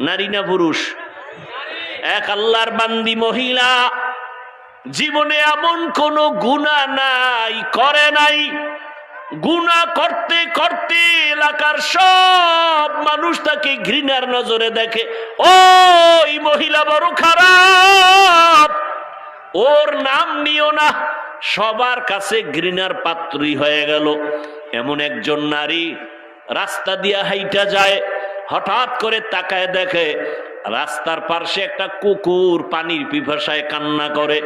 নারী না পুরুষ? এক আল্লাহর বান্দি মহিলা জীবনে এমন কোন গুণা নাই, করে নাই। গুণা করতে করতে এলাকার সব মানুষ তাকে ঘৃণার নজরে দেখে, ওই মহিলা বড় খারাপ, ওর নাম নিও না। সবার কাছে ঘৃণার পাত্রই হয়ে গেল। এমন একজন নারী রাস্তা দিয়া হাইটা যায় হঠাৎ করে তাকায় দেখে রাস্তার পার্শ্বে একটা কুকুর পানির পিপাসায় কান্না করে।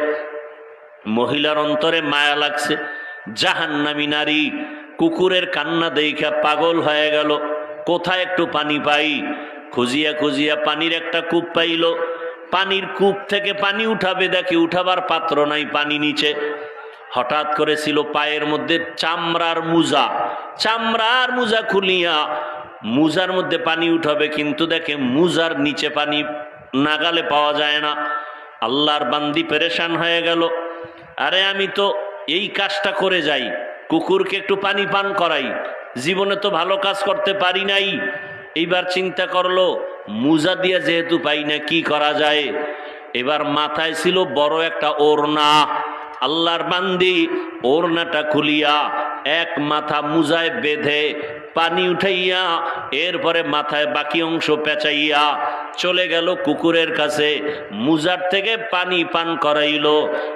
মহিলার অন্তরে মায়া লাগছে। জাহান্নামী নারী কুকুরের কান্না দেখা পাগল হয়ে গেল। কোথায় একটু পানি পাই? খুঁজিয়া খুঁজিয়া পানির একটা কূপ পাইল। পানির কূপ থেকে পানি উঠাবে দেখি উঠাবার পাত্র নাই পানি নিচে। হঠাৎ করে ছিল পায়ের মধ্যে চামড়ার মুজা। চামড়ার মুজা খুলিয়া মুজার মধ্যে পানি উঠাবে, কিন্তু দেখে মুজার নিচে পানি নাগালে পাওয়া যায় না। আল্লাহর বান্দি পেরেশান হয়ে গেল। আরে আমি তো এই কাজটা করে যাই, কুকুরকে একটু পানি পান করাই। জীবনে তো ভালো কাজ করতে পারি নাই। এইবার চিন্তা করল, মুজা দিয়ে যেহেতু পাই না, কি করা যায়? এবার মাথায় ছিল বড় একটা ওড়না। আল্লাহর বান্দি ওড়নাটা খুলিয়া এক মাথা মুজায় বেঁধে পানি উঠাইয়া এরপরে মাথায় বাকি অংশ পেঁচাইয়া চলে গেল কুকুরের কাছে। মুজার থেকে পানি পান করাইল।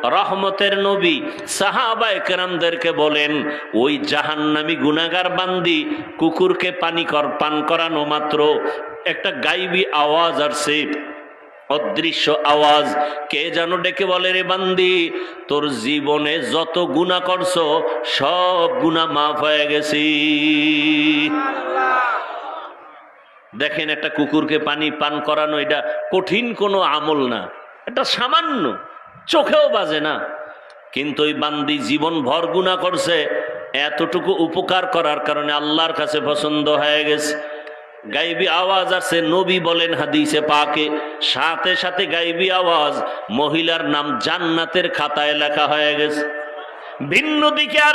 রহমতের নবী সাহাবা একরামদেরকে বলেন, ওই জাহান্নামি গুনাগার বান্দি কুকুরকে পানি কর, পান করানো মাত্র। একটা গাইবি আওয়াজ আসছে। অদৃশ্য আওয়াজ। কে যেন ডেকে বলে, রে বান্দি, তোর জীবনে যত গুণা করছ, সব গুণা মাফ হয়ে গেছি। দেখেন একটা কুকুরকে পানি পান করানো, এটা কঠিন কোনো আমল না। এটা সামান্য, চোখেও বাজে না। কিন্তু ওই বান্দি জীবন ভর গুণা করছে, এতটুকু উপকার করার কারণে আল্লাহর কাছে পছন্দ হয়ে গেছে। গাইবি আওয়াজ আছে নবী বলেন হাদিসে পাকে। সাথে সাথে গাইবি আওয়াজ, মহিলার নাম জান্নাতের খাতায় লেখা হয়ে গেছে। ভিন্ন দিকে